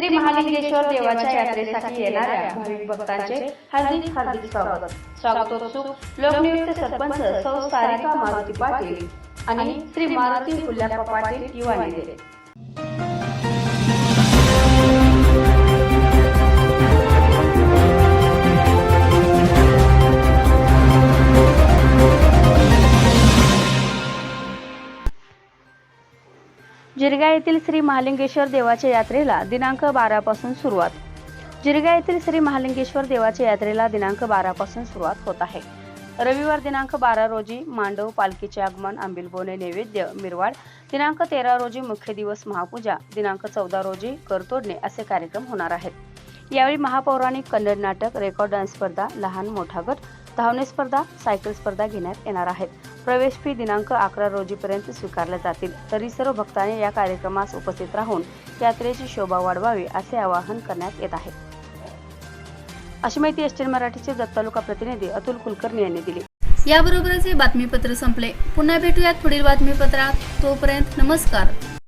श्री महालिंगेश्वर देवाच्या यात्रेसाठी येणाऱ्या भाविक भक्तांचे हार्दिक हार्दिक स्वागत. स्वागतोत्सुक लोकनियुक्त सरपंच सौ सारिका मारुती पाटील आणि श्री मारुती फुल्याप्पा पाटील युवा नेते जिरगा येथील श्री महालिंगेश्वर देवाच्या यात्रेला दिनांक बारापासून सुरुवात. जिरगा येथील श्री महालिंगेश्वर देवाच्या यात्रेला दिनांक बारापासून सुरुवात होत आहे. रविवार दिनांक बारा रोजी मांडव पालखीचे आगमन आंबिलबोने नैवेद्य मिरवाड. दिनांक तेरा रोजी मुख्य दिवस महापूजा. दिनांक चौदा रोजी करतोडणे असे कार्यक्रम होणार आहेत. यावेळी महापौराणिक कन्नड नाटक रेकॉर्ड डान्स स्पर्धा लहान मोठा गट धावणे स्पर्धा सायकल स्पर्धा घेण्यात येणार आहेत. प्रवेश फी दिनांक अकरा रोजीपर्यंत स्वीकारल्या जातील. तरी सर्व भक्तांनी या कार्यक्रमास उपस्थित राहून यात्रेची शोभा वाढवावी असे आवाहन करण्यात येत आहे. अशी माहिती एसटी मराठीचे जत तालुका प्रतिनिधी अतुल कुलकर्णी यांनी दिली. याबरोबरच हे बातमीपत्र संपले. पुन्हा भेटूयात पुढील बातमीपत्रात. तोपर्यंत नमस्कार.